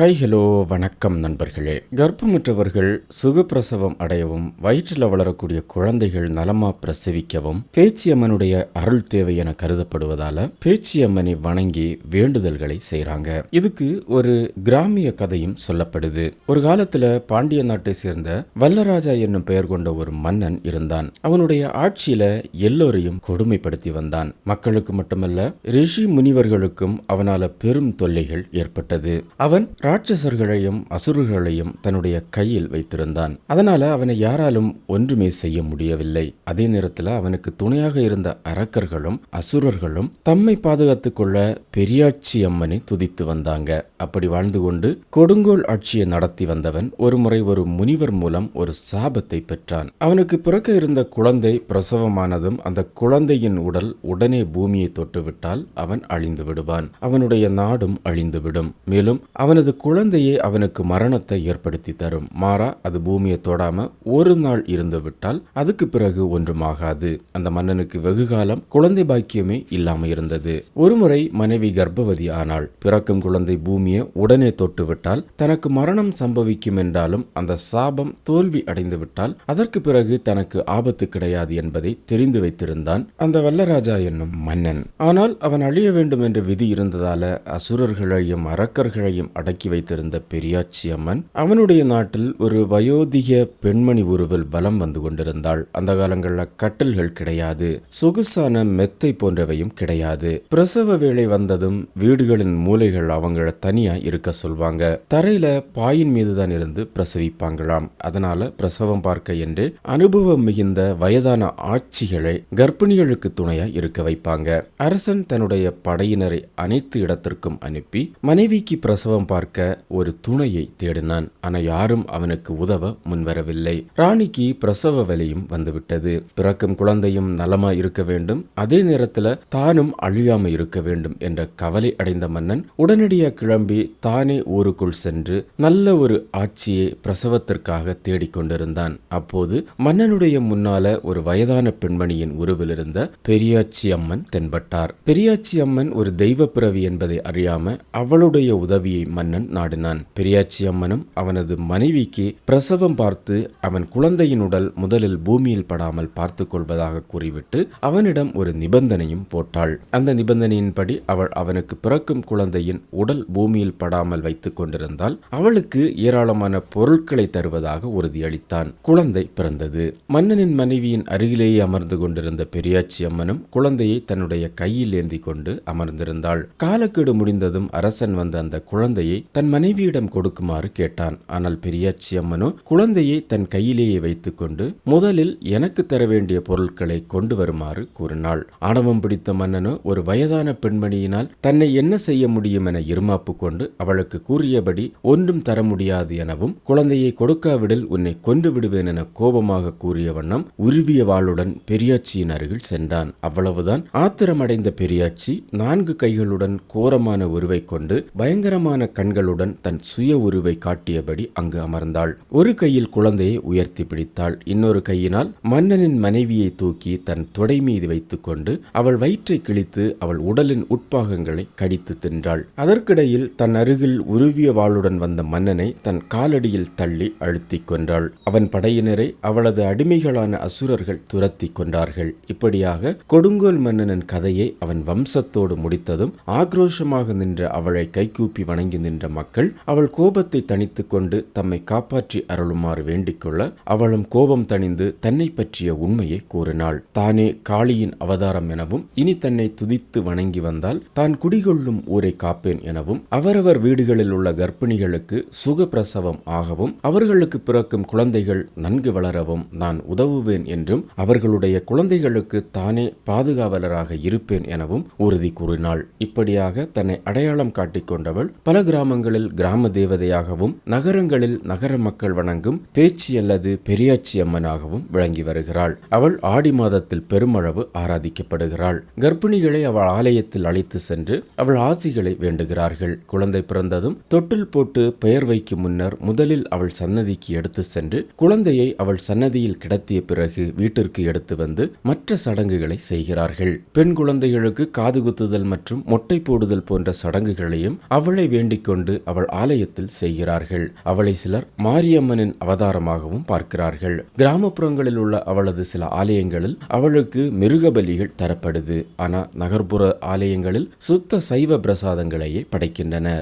Hi hello வணக்கம் நண்பர்களே. கர்ப்பமற்றவர்கள் சுகப்பிரசவம் அடையவும் வயிற்றில் வளரக்கூடிய குழந்தைகள் நலமா பிரசவிக்கவும் பேச்சியம்மனுடைய அருள் தேவை என கருதப்படுவதால பேச்சியம்மனை வணங்கி வேண்டுதல்களை செய்கிறாங்க இதுக்கு ஒரு கிராமிய கதையும் சொல்லப்படுது. ஒரு காலத்துல பாண்டிய நாட்டை சேர்ந்த வல்லராஜா என்னும் பெயர் கொண்ட ஒரு மன்னன் இருந்தான். அவனுடைய ஆட்சியில எல்லோரையும் கொடுமைப்படுத்தி வந்தான். மக்களுக்கு மட்டுமல்ல ரிஷி முனிவர்களுக்கும் அவனால பெரும் தொல்லைகள் ஏற்பட்டது. அவன் ராட்சசர்களையும் அசுரர்களையும் தன்னுடைய கையில் வைத்திருந்தான். அதனால அவனை யாராலும் ஒன்றுமே செய்ய முடியவில்லை. அதே நேரத்தில் அவனுக்கு துணையாக இருந்த அரக்கர்களும் அசுரர்களும் தம்மை பாதுகாத்துக் கொள்ள பெரியாட்சி அம்மனை துதித்து வந்தாங்க. அப்படி வாழ்ந்து கொண்டு கொடுங்கோல் ஆட்சியை நடத்தி வந்தவன் ஒருமுறை ஒரு முனிவர் மூலம் ஒரு சாபத்தை பெற்றான். அவனுக்கு பிறக்க இருந்த குழந்தை பிரசவமானதும் அந்த குழந்தையின் உடல் உடனே பூமியை தொட்டுவிட்டால் அவன் அழிந்து விடுவான். அவனுடைய நாடும் அழிந்துவிடும். மேலும் அவனது குழந்தையே அவனுக்கு மரணத்தை ஏற்படுத்தி தரும். மாறா அது பூமியை தொடாம ஒரு நாள் இருந்து விட்டால் அதுக்கு பிறகு ஒன்றுமாகாது. அந்த மன்னனுக்கு வெகு காலம் குழந்தை பாக்கியமே இல்லாம இருந்தது. ஒருமுறை மனைவி கர்ப்பவதி ஆனால் பிறக்கும் குழந்தை பூமியை உடனே தொட்டு விட்டால் தனக்கு மரணம் சம்பவிக்கும் என்றாலும் அந்த சாபம் தோல்வி அடைந்து விட்டால் அதற்கு பிறகு தனக்கு ஆபத்து கிடையாது என்பதை தெரிந்து வைத்திருந்தான் அந்த வல்லராஜா என்னும் மன்னன். ஆனால் அவன் அழிய வேண்டும் என்ற விதி இருந்ததால அசுரர்களையும் அரக்கர்களையும் அடக்கி வைத்திருந்த பெரியாச்சி அம்மன் அவனுடைய நாட்டில் ஒரு வயோதிக பெண்மணி உருவில் வலம் வந்து கொண்டிருந்தாள். அந்த காலங்களில் கட்டில்கள் கிடையாது சொகுசான மெத்தை போன்றவையும் கிடையாது. பிரசவ வேலை வந்ததும் வீடுகளின் மூலைகள் அவங்கள தனியா இருக்க சொல்வாங்க. தரையில பாயின் மீதுதான் இருந்து பிரசவிப்பாங்களாம். அதனால பிரசவம் பார்க்க என்று அனுபவம் மிகுந்த வயதான ஆட்சிகளை கர்ப்பிணிகளுக்கு துணையா இருக்க வைப்பாங்க. அரசன் தன்னுடைய படையினரை அனைத்து இடத்திற்கும் அனுப்பி மனைவிக்கு பிரசவம் பார்க்க பார்க்க ஒரு துணையை தேடினான். ஆனால் யாரும் அவனுக்கு உதவ முன்வரவில்லை. ராணிக்கு பிரசவ வலியும் வந்துவிட்டது. பிறக்கும் குழந்தையும் நலமா இருக்க வேண்டும். அதே நேரத்தில் தானும் அழியாம இருக்க வேண்டும் என்ற கவலை அடைந்த மன்னன் உடனடியாக கிளம்பி தானே ஊருக்குள் சென்று நல்ல ஒரு ஆட்சியை பிரசவத்திற்காக தேடிக்கொண்டிருந்தான் அப்போது மன்னனுடைய முன்னால ஒரு வயதான பெண்மணியின் உருவில் இருந்த பெரியாச்சி அம்மன் தென்பட்டார். பெரியாச்சி அம்மன் ஒரு தெய்வ பிறவி என்பதை அறியாம அவளுடைய உதவியை மன்னன் நாடினான். பெரியாச்சி அம்மனும் அவனது மனைவிக்கு பிரசவம் பார்த்து அவன் குழந்தையின் உடல் முதலில் பூமியில் படாமல் பார்த்து கொள்வதாக கூறிவிட்டு அவனிடம் ஒரு நிபந்தனையும் போட்டாள். அந்த நிபந்தனையின்படி அவள் அவனுக்கு பிறக்கும் குழந்தையின் உடல் பூமியில் படாமல் வைத்துக் கொண்டிருந்தால் அவளுக்கு ஏராளமான பொருட்களை தருவதாக உறுதியளித்தான். குழந்தை பிறந்தது. மன்னனின் மனைவியின் அருகிலேயே அமர்ந்து கொண்டிருந்த பெரியாச்சி அம்மனும் குழந்தையை தன்னுடைய கையில் ஏந்தி கொண்டு அமர்ந்திருந்தாள். காலக்கெடு முடிந்ததும் அரசன் வந்த அந்த குழந்தையை தன் மனைவியிடம் கொடுக்குமாறு கேட்டான். ஆனால் பெரியாச்சி அம்மனோ குழந்தையை தன் கையிலேயே வைத்துக்கொண்டு முதலில் எனக்கு தர வேண்டிய பொருட்களை கொண்டு வருமாறு கூறினாள். ஆணவம் பிடித்த மன்னனோ ஒரு வயதான பெண்மணியினால் தன்னை என்ன செய்ய முடியும் என இருமாப்பு கொண்டு அவளுக்கு கூறியபடி ஒன்றும் தர முடியாது எனவும் குழந்தையை கொடுக்காவிடில் உன்னை கொன்று விடுவேன் என கோபமாக கூறிய வண்ணம் உருவிய வாளுடன் பெரியாச்சியின் அருகில் சென்றான். அவ்வளவுதான். ஆத்திரமடைந்த பெரியாச்சி நான்கு கைகளுடன் கோரமான உருவை கொண்டு பயங்கரமான கண்கள் கண்களுடன் தன் சுய உருவை காட்டியபடி அங்கு அமர்ந்தாள். ஒரு கையில் குழந்தையை உயர்த்தி பிடித்தாள். இன்னொரு கையினால் மன்னனின் மனைவியை தூக்கி தன் தொடை மீது வைத்துக்கொண்டு அவள் வயிற்றை கிழித்து அவள் உடலின் உட்பாகங்களை கடித்து தின்றாள். அதற்கிடையில் தன் அருகில் உருவிய வாளுடன் வந்த மன்னனை தன் காலடியில் தள்ளி அழுத்திக் கொண்டாள் அவன் படையினரை அவளது அடிமைகளான அசுரர்கள் துரத்தி கொண்டார்கள். இப்படியாக கொடுங்கோல் மன்னனின் கதையை அவன் வம்சத்தோடு முடித்ததும் ஆக்ரோஷமாக நின்ற அவளை கைகூப்பி வணங்கி நின்ற மக்கள் அவள் கோபத்தை தணித்து கொண்டு தம்மை காப்பாற்றி அருளுமாறு வேண்டிக்கொள்ள அவளும் கோபம் தணிந்து தன்னை பற்றிய உண்மையை கூறினாள். தானே காளியின் அவதாரம் எனவும் இனி தன்னை துதித்து வணங்கி வந்தால் தான் குடிகொள்ளும் ஊரை காப்பேன் எனவும் அவரவர் வீடுகளில் உள்ள கர்ப்பிணிகளுக்கு சுகப்பிரசவம் ஆகவும் அவர்களுக்கு பிறக்கும் குழந்தைகள் நன்கு வளரவும் நான் உதவுவேன் என்றும் அவர்களுடைய குழந்தைகளுக்கு தானே பாதுகாவலராக இருப்பேன் எனவும் உறுதி கூறினாள். இப்படியாக தன்னை அடையாளம் காட்டிக் கொண்டவள் பல கிராமங்களில் கிராம தேவதையாகவும் நகரங்களில் நகர மக்கள் வணங்கும் பேச்சி அல்லது பெரியாச்சி அம்மனாகவும் விளங்கி வருகிறாள். அவள் ஆடி மாதத்தில் பெருமளவு ஆராதிக்கப்படுகிறாள். கர்ப்பிணிகளை அவள் ஆலயத்தில் அழைத்து சென்று அவள் ஆசிகளை வேண்டுகிறார்கள். குழந்தை பிறந்ததும் தொட்டில் போட்டு பெயர் வைக்கும் முன்னர் முதலில் அவள் சன்னதிக்கு எடுத்து சென்று குழந்தையை அவள் சன்னதியில் கிடத்திய பிறகு வீட்டிற்கு எடுத்து வந்து மற்ற சடங்குகளை செய்கிறார்கள். பெண் குழந்தைகளுக்கு காது குத்துதல் மற்றும் மொட்டை போடுதல் போன்ற சடங்குகளையும் அவளை வேண்டிக் கொண்டு கொண்டு அவள் ஆலயத்தில் செய்கிறார்கள். அவளை சிலர் மாரியம்மனின் அவதாரமாகவும் பார்க்கிறார்கள். கிராமப்புறங்களில் உள்ள அவளது சில ஆலயங்களில் அவளுக்கு மிருக பலிகள் தரப்படுது. ஆனா நகர்ப்புற ஆலயங்களில் சுத்த சைவ பிரசாதங்களையே படைக்கின்றனர்.